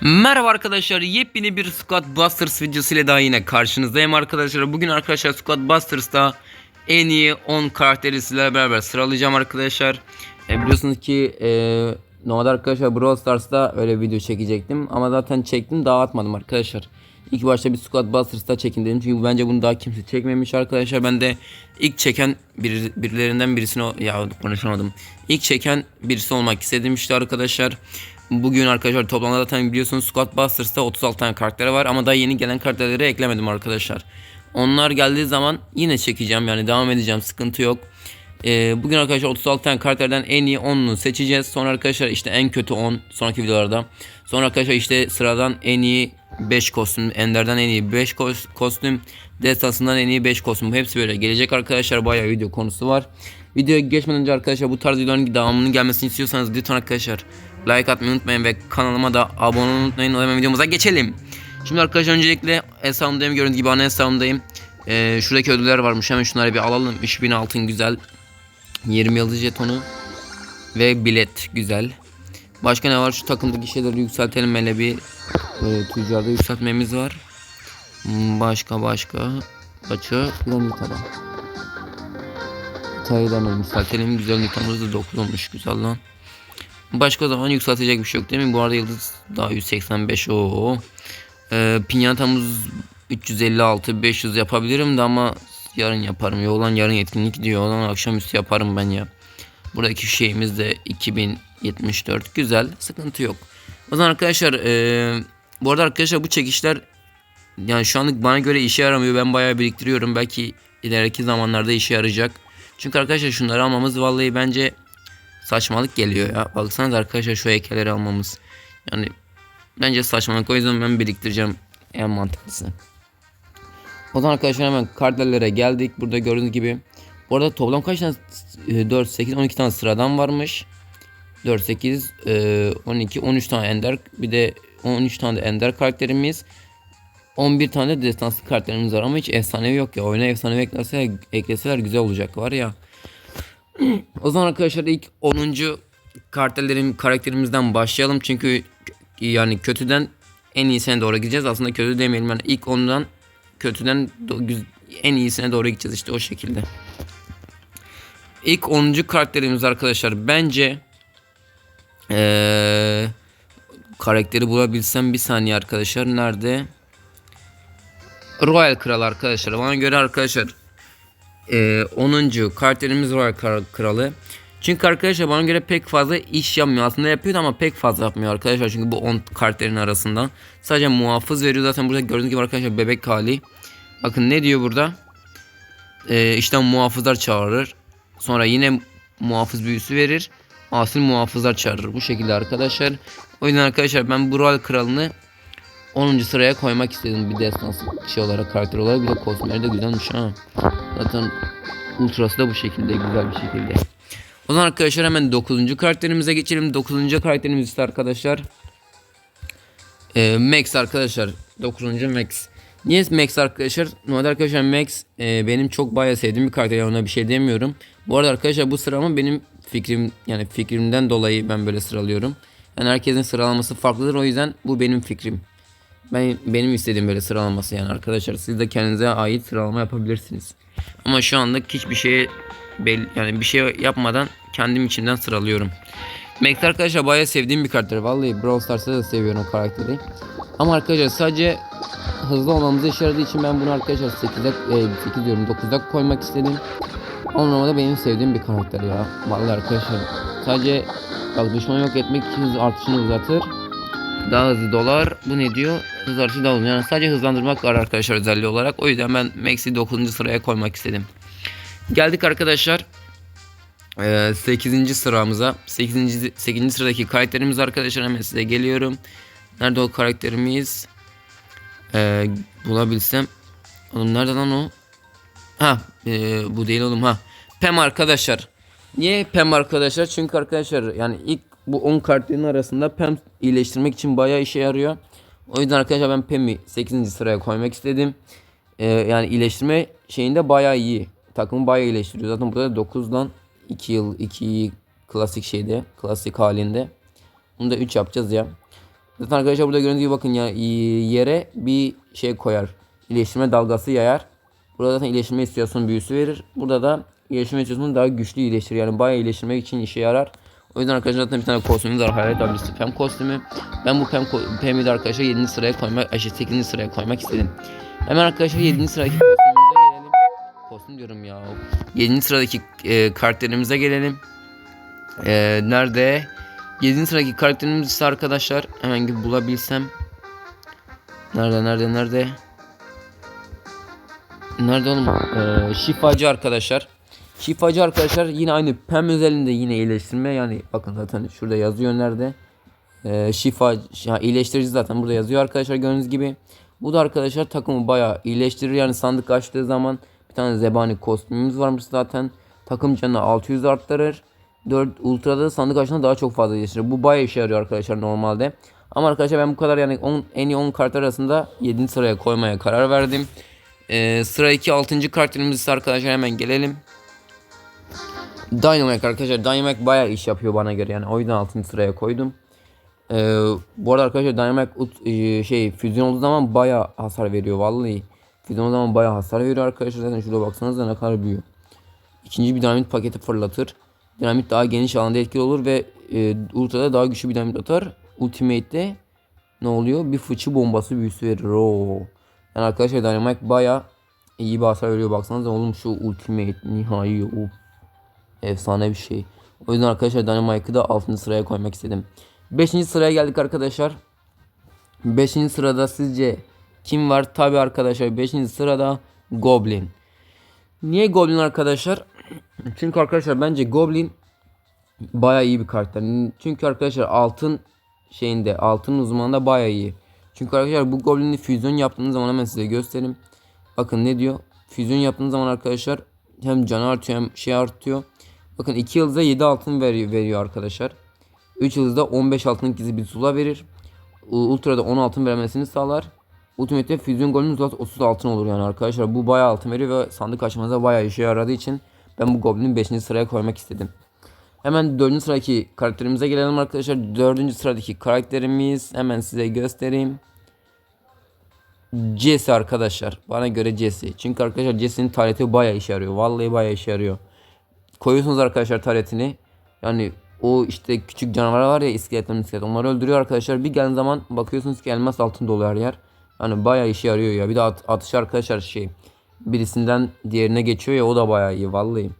Merhaba arkadaşlar yepyeni bir Squad Busters videosu ile daha yine karşınızdayım arkadaşlar. Bugün arkadaşlar Squad Busters'ta en iyi 10 karakteri sizlerle beraber sıralayacağım arkadaşlar. E, biliyorsunuz ki e, normalde arkadaşlar Brawl Stars'ta öyle video çekecektim ama zaten çektim dağıtmadım arkadaşlar. İlk başta bir Squad Busters'ta çekin dedim çünkü bence bunu daha kimse çekmemiş arkadaşlar. Ben de ilk çeken bir, birilerinden birisini ya konuşamadım. İlk çeken birisi olmak istedim işte arkadaşlar. Bugün arkadaşlar toplamda zaten biliyorsunuz Squad Busters'ta 36 tane karakter var ama daha yeni gelen karakterleri eklemedim arkadaşlar. Onlar geldiği zaman yine çekeceğim yani devam edeceğim sıkıntı yok. Ee, bugün arkadaşlar 36 tane karakterden en iyi 10'unu seçeceğiz. Sonra arkadaşlar işte en kötü 10 sonraki videolarda. Sonra arkadaşlar işte sıradan en iyi 5 kostüm, Ender'den en iyi 5 kos- kostüm, Destansından en iyi 5 kostüm. Hepsi böyle gelecek arkadaşlar. Bayağı video konusu var. Videoya geçmeden önce arkadaşlar bu tarz videoların devamının gelmesini istiyorsanız lütfen arkadaşlar like atmayı unutmayın ve kanalıma da abone olmayı unutmayın. O zaman videomuza geçelim. Şimdi arkadaşlar öncelikle hesabımdayım. Gördüğünüz gibi ana hesabımdayım. Ee, şuradaki ödüller varmış. Hemen şunları bir alalım. 3000 altın güzel. 20 yıldız jetonu ve bilet güzel. Başka ne var? Şu takımdaki şeyleri yükseltelim. Hele bir e, tüccarda yükseltmemiz var. Başka başka. Nita'yı da hemen yükseltelim. Güzel Nita'mız da 9 olmuş. Güzel lan. Başka zaman yükseltecek bir şey yok değil mi? Bu arada yıldız daha 185 o. Ee, pinyatamız 356 500 yapabilirim de ama yarın yaparım. Ya yarın etkinlik diyor. Olan akşamüstü yaparım ben ya. Buradaki şeyimiz de 2074 güzel. Sıkıntı yok. O zaman arkadaşlar ee, bu arada arkadaşlar bu çekişler yani şu anlık bana göre işe yaramıyor. Ben bayağı biriktiriyorum. Belki ileriki zamanlarda işe yarayacak. Çünkü arkadaşlar şunları almamız vallahi bence saçmalık geliyor ya. Baksanız arkadaşlar şu heykelleri almamız. Yani bence saçmalık. O yüzden ben biriktireceğim en mantıklısı. O zaman arkadaşlar hemen kartellere geldik. Burada gördüğünüz gibi. Bu arada toplam kaç tane? e, 4, 8, 12 tane sıradan varmış. 4, 8, e, 12, 13 tane ender. Bir de 13 tane de ender karakterimiz. 11 tane de destansı karakterimiz var ama hiç efsanevi yok ya. Oyuna efsanevi ekleseler, ekleseler güzel olacak var ya. O zaman arkadaşlar ilk 10. kartellerim karakterimizden başlayalım. Çünkü yani kötüden en iyisine doğru gideceğiz. Aslında kötü demeyelim yani ilk 10'dan kötüden en iyisine doğru gideceğiz işte o şekilde. İlk 10. karakterimiz arkadaşlar bence ee, karakteri bulabilsem bir saniye arkadaşlar nerede? Royal Kral arkadaşlar. Bana göre arkadaşlar ee, 10. karakterimiz Kral- Kralı. Çünkü arkadaşlar bana göre pek fazla iş yapmıyor. Aslında yapıyor ama pek fazla yapmıyor arkadaşlar. Çünkü bu 10 karakterin arasında. Sadece muhafız veriyor. Zaten burada gördüğünüz gibi arkadaşlar bebek hali. Bakın ne diyor burada? Ee, işte muhafızlar çağırır. Sonra yine muhafız büyüsü verir. Asil muhafızlar çağırır. Bu şekilde arkadaşlar. O yüzden arkadaşlar ben bu Royal Kralı'nı 10. sıraya koymak istedim bir destans şey olarak karakter olarak bir de kostümleri de güzelmiş ha. Zaten ultrası da bu şekilde güzel bir şekilde. O zaman arkadaşlar hemen 9. karakterimize geçelim. 9. karakterimiz ise arkadaşlar e, Max arkadaşlar. 9. Max. Niye Max arkadaşlar? Normalde arkadaşlar Max e, benim çok bayağı sevdiğim bir karakter. Ona bir şey demiyorum. Bu arada arkadaşlar bu sıralama benim fikrim yani fikrimden dolayı ben böyle sıralıyorum. Yani herkesin sıralaması farklıdır. O yüzden bu benim fikrim. Ben benim istediğim böyle sıralaması yani arkadaşlar siz de kendinize ait sıralama yapabilirsiniz. Ama şu anda hiçbir şeye bel yani bir şey yapmadan kendim içimden sıralıyorum. Max arkadaşlar bayağı sevdiğim bir karakter. Vallahi Brawl Stars'ta da seviyorum o karakteri. Ama arkadaşlar sadece hızlı olmamıza işe yaradığı için ben bunu arkadaşlar 8'e e, 8 diyorum 9'da koymak istedim. Ama normalde benim sevdiğim bir karakter ya. Vallahi arkadaşlar sadece bak düşman yok etmek hız artışını uzatır. Daha hızlı dolar. Bu ne diyor? Hız artışı daha uzun. Yani sadece hızlandırmak var arkadaşlar özelliği olarak. O yüzden ben Max'i 9. sıraya koymak istedim. Geldik arkadaşlar. 8. sıramıza. 8. 8. sıradaki karakterimiz arkadaşlar hemen size geliyorum. Nerede o karakterimiz? Ee, bulabilsem. Oğlum nerede lan o? Ha e, bu değil oğlum ha. Pem arkadaşlar. Niye Pem arkadaşlar? Çünkü arkadaşlar yani ilk bu 10 karakterin arasında Pem iyileştirmek için bayağı işe yarıyor. O yüzden arkadaşlar ben Pem'i 8. sıraya koymak istedim. Ee, yani iyileştirme şeyinde bayağı iyi. Takımı bayağı iyileştiriyor. Zaten burada da 9'dan 2 yıl 2 klasik şeyde klasik halinde. Bunu da 3 yapacağız ya. Zaten arkadaşlar burada gördüğünüz gibi bakın ya yere bir şey koyar. İyileştirme dalgası yayar. Burada zaten iyileştirme istiyorsun büyüsü verir. Burada da iyileştirme istiyorsun daha güçlü iyileştirir. Yani bayağı iyileştirmek için işe yarar. O yüzden arkadaşlar zaten bir tane kostümümüz var. Hayalet abisi Pem kostümü. Ben bu Pem, Pem'i de arkadaşlar 7. sıraya koymak, ay, 8. sıraya koymak istedim. Hemen arkadaşlar 7. sıradaki kostümümüze gelelim. Kostüm diyorum ya. 7. sıradaki e, karakterimize gelelim. E, nerede? 7. sıradaki karakterimiz ise arkadaşlar hemen gibi bulabilsem. Nerede nerede nerede? Nerede oğlum? Ee, şifacı arkadaşlar. Şifacı arkadaşlar yine aynı PEM özelinde yine iyileştirme yani bakın zaten şurada yazıyor nerede. Ee, şifa ya iyileştirici zaten burada yazıyor arkadaşlar gördüğünüz gibi. Bu da arkadaşlar takımı bayağı iyileştirir yani sandık açtığı zaman bir tane zebani kostümümüz varmış zaten. Takım canını 600 arttırır. 4 ultrada sandık açtığında daha çok fazla iyileştirir. Bu bayağı işe yarıyor arkadaşlar normalde. Ama arkadaşlar ben bu kadar yani 10, en iyi 10 kart arasında 7. sıraya koymaya karar verdim. Ee, sıra 2 6. karakterimiz ise arkadaşlar hemen gelelim. Dynamite arkadaşlar Dynamite bayağı iş yapıyor bana göre yani o yüzden 6. sıraya koydum. Ee, bu arada arkadaşlar Dynamite ut- e, şey füzyon olduğu zaman bayağı hasar veriyor vallahi. Füzyon olduğu zaman bayağı hasar veriyor arkadaşlar zaten şurada baksanıza ne kadar büyüyor. İkinci bir dinamit paketi fırlatır. Dinamit daha geniş alanda etkili olur ve e, ultrada daha güçlü bir dinamit atar. Ultimate'de ne oluyor? Bir fıçı bombası büyüsü verir. Oo. Yani arkadaşlar Dynamite baya iyi bir hasar veriyor. Baksanıza oğlum şu Ultimate nihai uf. Efsane bir şey. O yüzden arkadaşlar Dynamite'ı da 6. sıraya koymak istedim. 5. sıraya geldik arkadaşlar. 5. sırada sizce kim var? Tabi arkadaşlar 5. sırada Goblin. Niye Goblin arkadaşlar? Çünkü arkadaşlar bence Goblin baya iyi bir karakter. Çünkü arkadaşlar altın şeyinde altın uzmanında baya iyi. Çünkü arkadaşlar bu Goblin'i füzyon yaptığınız zaman hemen size göstereyim. Bakın ne diyor? Füzyon yaptığınız zaman arkadaşlar hem canı artıyor hem şey artıyor. Bakın 2 yılda 7 altın veriyor, veriyor arkadaşlar. 3 yılda 15 altın ikizi bir sula verir. Ultra'da 10 altın vermesini sağlar. Ultimate'de füzyon golünüz 30 altın olur yani arkadaşlar. Bu bayağı altın veriyor ve sandık açmanıza bayağı işe yaradığı için ben bu Goblin'i 5. sıraya koymak istedim. Hemen 4. sıradaki karakterimize gelelim arkadaşlar. 4. sıradaki karakterimiz hemen size göstereyim. Jesse arkadaşlar. Bana göre Jesse. Çünkü arkadaşlar Jesse'nin tareti bayağı işe yarıyor. Vallahi bayağı işe yarıyor. Koyuyorsunuz arkadaşlar taretini. Yani o işte küçük canavar var ya iskeletler iskelet. Onları öldürüyor arkadaşlar. Bir gelen zaman bakıyorsunuz ki elmas altın dolu her yer. Yani bayağı işe yarıyor ya. Bir de at, atış arkadaşlar şey. Birisinden diğerine geçiyor ya o da bayağı iyi vallahi.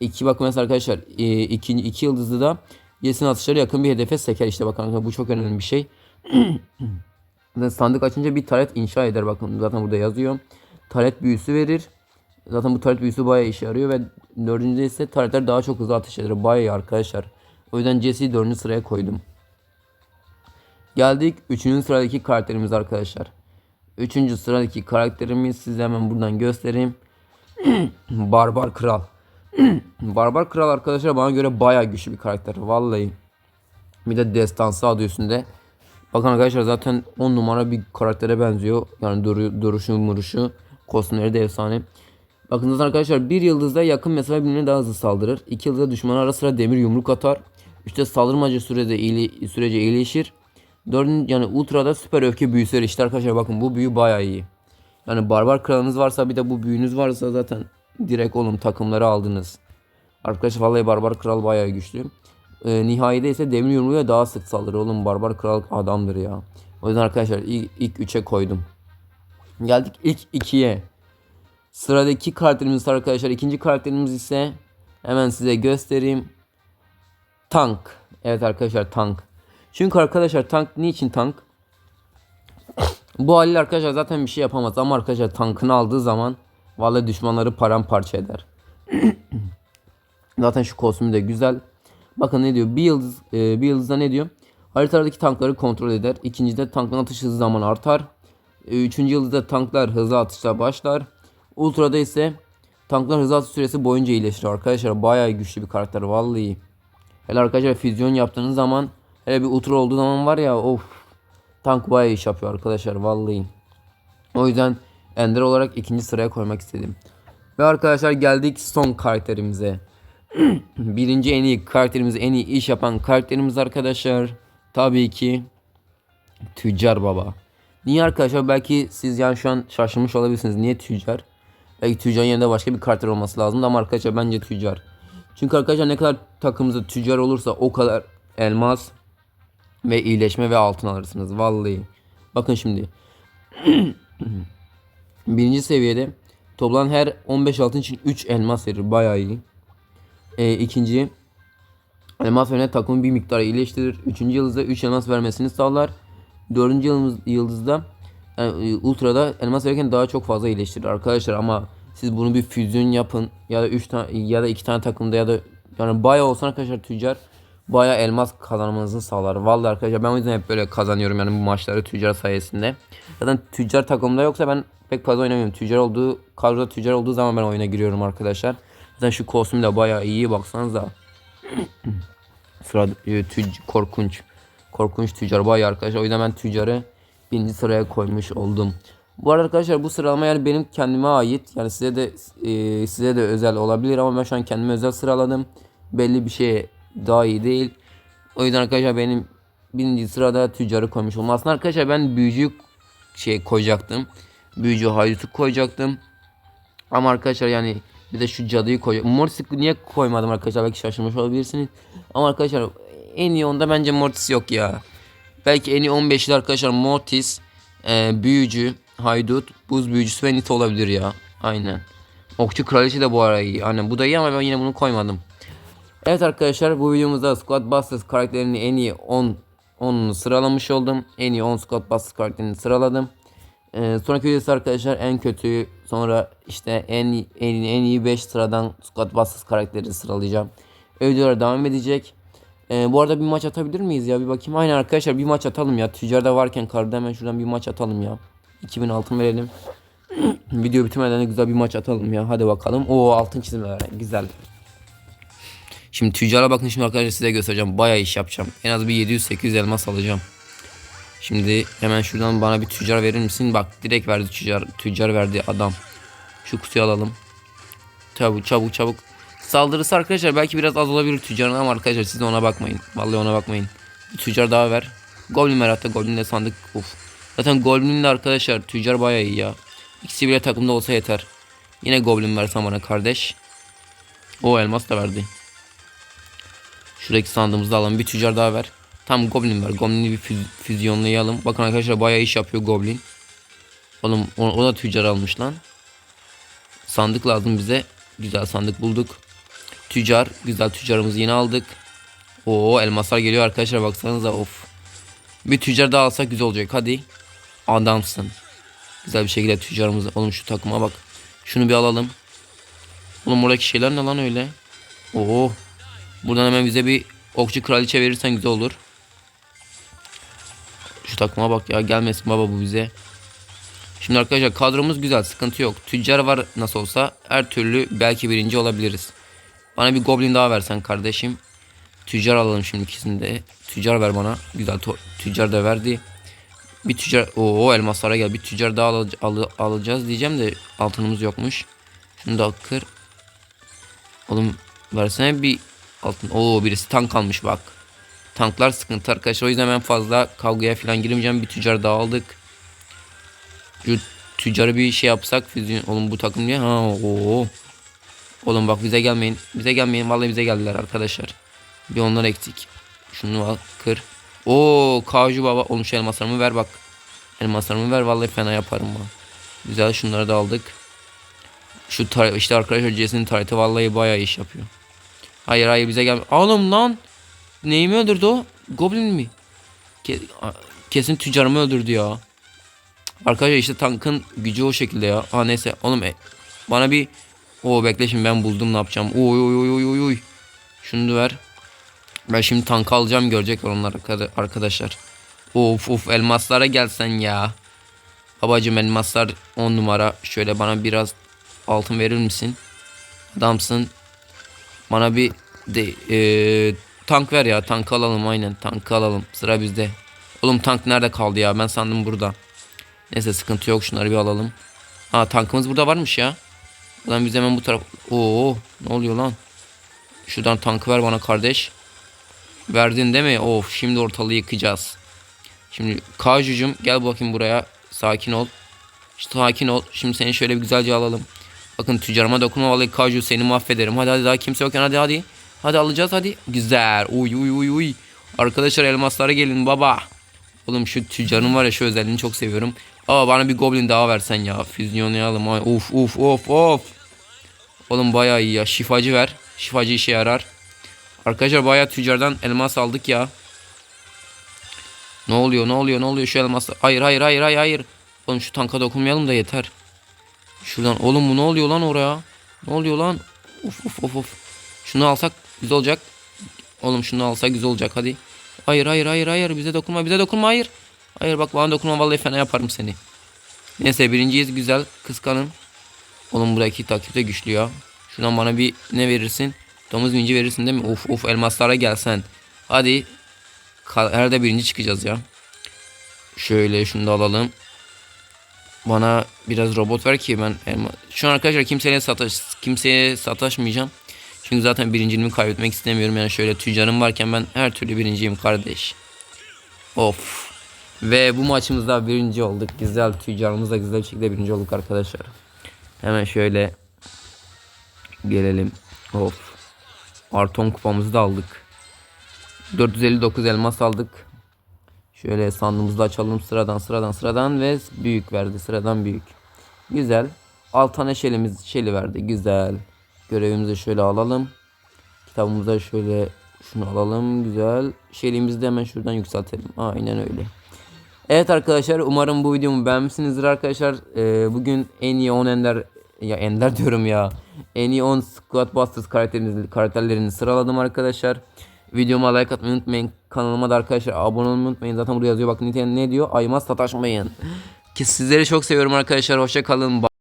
İki bakın mesela arkadaşlar e, iki, iki yıldızlı da Jesse'nin atışları yakın bir hedefe seker işte bakın bu çok önemli bir şey. Sandık açınca bir taret inşa eder bakın zaten burada yazıyor. Taret büyüsü verir. Zaten bu taret büyüsü bayağı işe yarıyor ve dördüncüde ise taretler daha çok hızlı atış eder. Bayağı arkadaşlar. O yüzden Jesse'yi dördüncü sıraya koydum. Geldik üçüncü sıradaki karakterimiz arkadaşlar. Üçüncü sıradaki karakterimiz size hemen buradan göstereyim. Barbar Kral. Barbar Kral arkadaşlar bana göre bayağı güçlü bir karakter. Vallahi. Bir de destansı adı üstünde. Bakın arkadaşlar zaten 10 numara bir karaktere benziyor. Yani duru, duruşu muruşu. Kostümleri de efsane. Bakın zaten arkadaşlar bir yıldızda yakın mesafe birbirine daha hızlı saldırır. İki yıldızda düşmana ara sıra demir yumruk atar. Üçte saldırmacı sürede iyile, sürece iyileşir. Dördüncü yani ultrada süper öfke büyüsü. İşte arkadaşlar bakın bu büyü bayağı iyi. Yani barbar kralınız varsa bir de bu büyünüz varsa zaten direkt oğlum takımları aldınız. Arkadaşlar vallahi barbar kral bayağı güçlü. Ee, nihayede ise demir yumruğuyla daha sık saldırır. Oğlum barbar kral adamdır ya. O yüzden arkadaşlar ilk, ilk 3'e koydum. Geldik ilk 2'ye. Sıradaki karakterimiz arkadaşlar. ikinci karakterimiz ise hemen size göstereyim. Tank. Evet arkadaşlar tank. Çünkü arkadaşlar tank niçin tank? Bu haliyle arkadaşlar zaten bir şey yapamaz ama arkadaşlar tankını aldığı zaman vallahi düşmanları paramparça eder. zaten şu kostümü de güzel. Bakın ne diyor? Bir yıldız e, bir yıldızda ne diyor? Haritadaki tankları kontrol eder. İkincide tankın atış hızı zaman artar. E, üçüncü yıldızda tanklar hızlı atışa başlar. Ultra'da ise tanklar atış süresi boyunca iyileşir arkadaşlar. Bayağı güçlü bir karakter vallahi. Hele arkadaşlar füzyon yaptığınız zaman hele bir ultra olduğu zaman var ya of tank bayağı iş yapıyor arkadaşlar vallahi. O yüzden Ender olarak ikinci sıraya koymak istedim. Ve arkadaşlar geldik son karakterimize. Birinci en iyi karakterimiz, en iyi iş yapan karakterimiz arkadaşlar. Tabii ki Tüccar baba. Niye arkadaşlar? Belki siz yani şu an şaşırmış olabilirsiniz. Niye tüccar? Belki tüccarın yerinde başka bir karakter olması lazım ama arkadaşlar bence tüccar. Çünkü arkadaşlar ne kadar takımımızda tüccar olursa o kadar elmas ve iyileşme ve altın alırsınız. Vallahi. Bakın şimdi. Birinci seviyede toplam her 15 altın için 3 elmas verir. Bayağı iyi. E, ikinci elmas veren takımın bir miktarı iyileştirir. Üçüncü yıldızda 3 elmas vermesini sağlar. Dördüncü yıldız, yıldızda yani, e, ultrada elmas verirken daha çok fazla iyileştirir arkadaşlar ama siz bunu bir füzyon yapın ya da 3 tane ya da 2 tane takımda ya da yani bayağı olsun arkadaşlar tüccar bayağı elmas kazanmanızı sağlar. Vallahi arkadaşlar ben o yüzden hep böyle kazanıyorum yani bu maçları tüccar sayesinde. Zaten tüccar takımda yoksa ben pek fazla oynamıyorum. Tüccar olduğu kadroda tüccar olduğu zaman ben oyuna giriyorum arkadaşlar. Zaten şu kostüm de bayağı iyi baksanıza. Sıra e, tüc- korkunç. Korkunç tüccar bayağı arkadaşlar. O yüzden ben tüccarı birinci sıraya koymuş oldum. Bu arada arkadaşlar bu sıralama yani benim kendime ait. Yani size de e, size de özel olabilir ama ben şu an kendime özel sıraladım. Belli bir şey daha iyi değil. O yüzden arkadaşlar benim birinci sırada tüccarı koymuş oldum. Aslında arkadaşlar ben büyücüyü şey koyacaktım. Büyücü haydutu koyacaktım. Ama arkadaşlar yani bir de şu cadıyı koy. Mortis'i niye koymadım arkadaşlar belki şaşırmış olabilirsiniz. Ama arkadaşlar en iyi onda bence Mortis yok ya. Belki en iyi 15'li arkadaşlar Mortis, e, büyücü, haydut, buz büyücüsü ve Nita olabilir ya. Aynen. Okçu kraliçe de bu ara iyi. Aynen bu da iyi ama ben yine bunu koymadım. Evet arkadaşlar bu videomuzda Squad Busters karakterini en iyi 10 10'unu sıralamış oldum. En iyi 10 Squad Busters karakterini sıraladım. Ee, sonraki videosu arkadaşlar en kötü sonra işte en en, en iyi 5 sıradan Squad Busters karakteri sıralayacağım. Öyle videolar devam edecek. Ee, bu arada bir maç atabilir miyiz ya bir bakayım. Aynen arkadaşlar bir maç atalım ya. Tüccarda varken karda hemen şuradan bir maç atalım ya. 2000 altın verelim. Video bitmeden de güzel bir maç atalım ya. Hadi bakalım. Oo altın çizmeler güzel. Şimdi tüccara bakın şimdi arkadaşlar size göstereceğim. Bayağı iş yapacağım. En az bir 700-800 elmas alacağım. Şimdi hemen şuradan bana bir tüccar verir misin? Bak direkt verdi tüccar. Tüccar verdi adam. Şu kutuyu alalım. Çabuk çabuk çabuk. Saldırısı arkadaşlar belki biraz az olabilir tüccarın ama arkadaşlar siz de ona bakmayın. Vallahi ona bakmayın. Tüccar daha ver. Goblin ver hatta Goblin de sandık. Uf. Zaten Goblin de arkadaşlar tüccar bayağı iyi ya. İkisi bile takımda olsa yeter. Yine Goblin versen bana kardeş. O elmas da verdi. Şuradaki sandığımızda alalım. Bir tüccar daha ver. Tam Goblin ver. Goblin'i bir füz- füzyonlayalım. Bakın arkadaşlar bayağı iş yapıyor Goblin. Oğlum o, o da tüccar almış lan. Sandık lazım bize. Güzel sandık bulduk. Tüccar. Güzel tüccarımızı yine aldık. Oo elmaslar geliyor arkadaşlar baksanıza of. Bir tüccar daha alsak güzel olacak. Hadi. Adamsın. Güzel bir şekilde tüccarımızı. Oğlum şu takıma bak. Şunu bir alalım. Oğlum buradaki şeyler ne lan öyle? Oo. Buradan hemen bize bir okçu kraliçe verirsen güzel olur. Şu takıma bak ya gelmesin baba bu bize. Şimdi arkadaşlar kadromuz güzel sıkıntı yok. Tüccar var nasıl olsa her türlü belki birinci olabiliriz. Bana bir goblin daha versen kardeşim. Tüccar alalım şimdi ikisini de. Tüccar ver bana. Güzel tüccar da verdi. Bir tüccar o elmaslara gel. Bir tüccar daha al- al- alacağız diyeceğim de altınımız yokmuş. Şunu da kır. Oğlum versene bir altın. Oo birisi tank almış bak. Tanklar sıkıntı arkadaşlar. O yüzden ben fazla kavgaya falan girmeyeceğim. Bir tüccar daha aldık. Şu tüccarı bir şey yapsak. füzyon- Oğlum bu takım niye? Ha oo. Oğlum bak bize gelmeyin. Bize gelmeyin. Vallahi bize geldiler arkadaşlar. Bir onlar eksik. Şunu al kır. Oo Kaju baba. Şu elmaslarımı ver bak. Elmaslarımı ver. Vallahi fena yaparım ben. Güzel şunları da aldık. Şu tar işte arkadaşlar Jesse'nin tarihte vallahi bayağı iş yapıyor. Hayır hayır bize gel. Oğlum lan. Neyimi öldürdü o? Goblin mi? Ke- kesin tüccarımı öldürdü ya. Arkadaşlar işte tankın gücü o şekilde ya. Ha neyse oğlum e, bana bir o bekle şimdi ben buldum ne yapacağım. Oy oy oy oy oy oy. Şunu ver. Ben şimdi tankı alacağım görecekler onlar arkada- arkadaşlar. Of of elmaslara gelsen ya. Babacım elmaslar 10 numara. Şöyle bana biraz altın verir misin? Adamsın. Bana bir de eee, tank ver ya. Tank alalım aynen. Tank alalım. Sıra bizde. Oğlum tank nerede kaldı ya? Ben sandım burada. Neyse sıkıntı yok. Şunları bir alalım. Ha tankımız burada varmış ya. Ulan biz hemen bu taraf. Oo ne oluyor lan? Şuradan tankı ver bana kardeş. Verdin değil mi? Of şimdi ortalığı yıkacağız. Şimdi Kaju'cum gel bakayım buraya. Sakin ol. İşte sakin ol. Şimdi seni şöyle bir güzelce alalım. Bakın tüccarıma dokunma vallahi Kaju seni mahvederim. Hadi hadi daha kimse yokken hadi hadi. Hadi alacağız hadi. Güzel. Uy uy uy uy. Arkadaşlar elmaslara gelin baba. Oğlum şu tüccarın var ya şu özelliğini çok seviyorum. Aa bana bir goblin daha versen ya. Füzyonlayalım. Ay, Of of of of. Oğlum bayağı iyi ya. Şifacı ver. Şifacı işe yarar. Arkadaşlar bayağı tüccardan elmas aldık ya. Ne oluyor ne oluyor ne oluyor şu elmas. Hayır hayır hayır hayır hayır. Oğlum şu tanka dokunmayalım da yeter. Şuradan oğlum bu ne oluyor lan oraya? Ne oluyor lan? Of of of of. Şunu alsak güzel olacak. Oğlum şunu alsak güzel olacak hadi. Hayır hayır hayır hayır bize dokunma bize dokunma hayır. Hayır bak bana dokunma vallahi fena yaparım seni. Neyse birinciyiz güzel kıskanın. Oğlum buradaki takip de güçlü ya. Şuradan bana bir ne verirsin? Domuz vinci verirsin değil mi? Of of elmaslara gelsen. Hadi. Herhalde birinci çıkacağız ya. Şöyle şunu da alalım. Bana biraz robot ver ki ben elma... Şu an arkadaşlar kimseyle sataş kimseye sataşmayacağım. Çünkü zaten birinciliğimi kaybetmek istemiyorum. Yani şöyle tüccarım varken ben her türlü birinciyim kardeş. Of. Ve bu maçımızda birinci olduk. Güzel tüccarımızla güzel bir şekilde birinci olduk arkadaşlar. Hemen şöyle gelelim. Of. Arton kupamızı da aldık. 459 elmas aldık. Şöyle sandığımızda açalım sıradan sıradan sıradan ve büyük verdi sıradan büyük. Güzel. 6 tane şelimiz şeli verdi. Güzel. Görevimizi şöyle alalım. Kitabımıza şöyle şunu alalım. Güzel. Şelimizi de hemen şuradan yükseltelim. Aynen öyle. Evet arkadaşlar umarım bu videomu beğenmişsinizdir arkadaşlar. Ee, bugün en iyi 10 ender ya ender diyorum ya. En iyi 10 Squad Busters karakterlerini, sıraladım arkadaşlar. Videoma like atmayı unutmayın. Kanalıma da arkadaşlar abone olmayı unutmayın. Zaten burada yazıyor bakın ne diyor. Aymaz sataşmayın. Ki sizleri çok seviyorum arkadaşlar. Hoşça kalın.